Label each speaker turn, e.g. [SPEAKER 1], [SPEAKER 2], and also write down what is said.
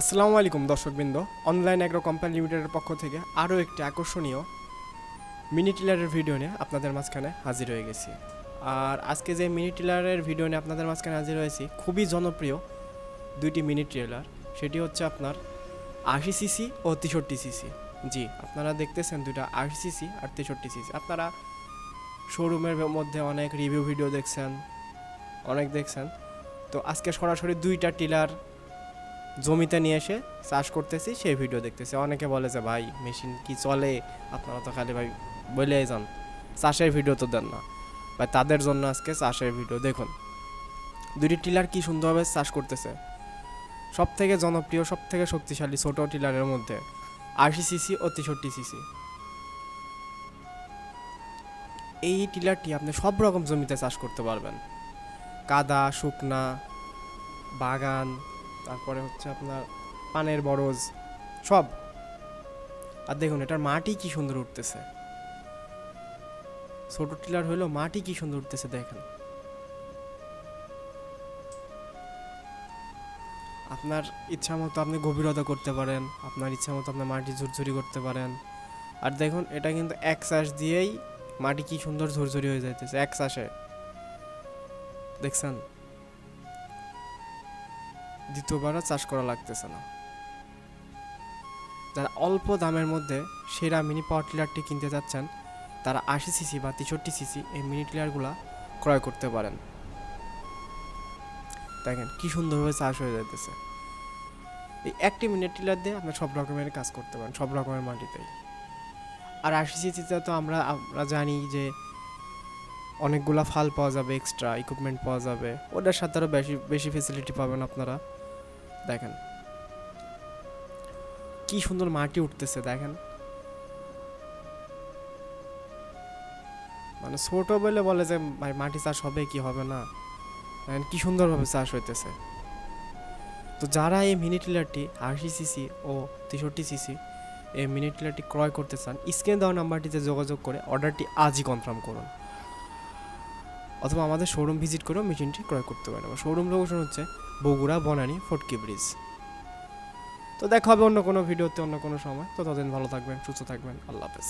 [SPEAKER 1] আসসালামু আলাইকুম দর্শকবৃন্দ। অনলাইন অ্যাগ্রো কোম্পানি লিমিটেডের পক্ষ থেকে আরও একটি আকর্ষণীয় মিনি টিলারের ভিডিও নিয়ে আপনাদের মাঝখানে হাজির হয়ে গেছি। আর আজকে যে মিনি টিলারের ভিডিও নিয়ে আপনাদের মাঝখানে হাজির হয়েছি, খুবই জনপ্রিয় দুইটি মিনি টিলার সেটি হচ্ছে আপনার আশি সিসি ও তেষট্টি সিসি জি, আপনারা দেখতেছেন দুইটা আশি সিসি আর তেষট্টি সিসি আপনারা শোরুমের মধ্যে অনেক রিভিউ ভিডিও দেখছেন, অনেক দেখছেন। তো আজকে সরাসরি দুইটা টিলার জমিতে নিয়ে এসে চাষ করতেছি, সেই ভিডিও দেখতেছি। অনেকে বলে যে, ভাই, মেশিন কি চলে? আপনারা তো খালি ভাই বলে যান। চাষের ভিডিও তো দেন না। ভাই, তাদের জন্য আজকে চাষের ভিডিও দেখুন দুটি টিলার কি সুন্দরভাবে চাষ করতেছে। সব থেকে জনপ্রিয় সব থেকে শক্তিশালী ছোট টিলারের মধ্যে আশি সিসি ও তেষট্টি সিসি এই টিলারটি আপনি সব রকম জমিতে চাষ করতে পারবেন। কাদা, শুকনা, বাগান তারপরে হচ্ছে আপনার পানের বরজ, সব। আর দেখুন, এটার মাটি কি সুন্দর উঠতেছে। ছোট টিলার হইল মাটি কি সুন্দর উঠতেছে, দেখেন। আপনার ইচ্ছা মতো আপনি গভীরতা করতে পারেন, আপনার ইচ্ছা মতো আপনার মাটি ঝুরঝুরি করতে পারেন। আর দেখুন, এটা কিন্তু এক চাষ দিয়েই মাটি কি সুন্দর ঝুরঝুরি হয়ে যাইতেছে, এক চাষে। দেখছেন? দ্বিতীয়বারও চাষ করা লাগতেছে না। যারা অল্প দামের মধ্যে সেরা মিনি পাওয়ার টিলারটি কিনতে যাচ্ছেন, তারা আশি সিসি বা তেষট্টি সিসি এই মিনি টিলারগুলো ক্রয় করতে পারেন। দেখেন কি সুন্দরভাবে চাষ হয়ে যাইতেছে। এই একটি মিনি টিলার দিয়ে আপনি সব রকমের কাজ করতে পারেন, সব রকমের মাটিতেই। আর আশি সিসিতে তো আমরা আমরা জানি যে অনেকগুলা ফাল পাওয়া যাবে এক্সট্রা ইকুইপমেন্ট পাওয়া যাবে। ওটার সাথে আরও বেশি বেশি ফেসিলিটি পাবেন আপনারা। দেখেন। কি সুন্দর মাটি উঠতেছে, দেখেন। মানে ছোট বলে বলে যে, ভাই, মাটি চাষ হবে কি হবে না? দেখেন কি সুন্দরভাবে চাষ হইতেছে। তো যারা এই মিনি টিলারটি আশি সিসি ও তেষট্টি সিসি এই মিনি টিলারটি ক্রয় করতে চান, স্ক্রিনে দেওয়া নাম্বারটিতে যোগাযোগ করে অর্ডারটি আজই কনফার্ম করুন। অথবা আমাদের শোরুম ভিজিট করেও মেশিনটি ক্রয় করতে পারেন। আমার শোরুম লোকেশন হচ্ছে বগুড়া, বনানী, ফটকি ব্রিজ তো দেখা হবে অন্য কোনো ভিডিওতে অন্য কোনো সময়। তো ততদিন ভালো থাকবেন, সুস্থ থাকবেন। আল্লাহ হাফেজ।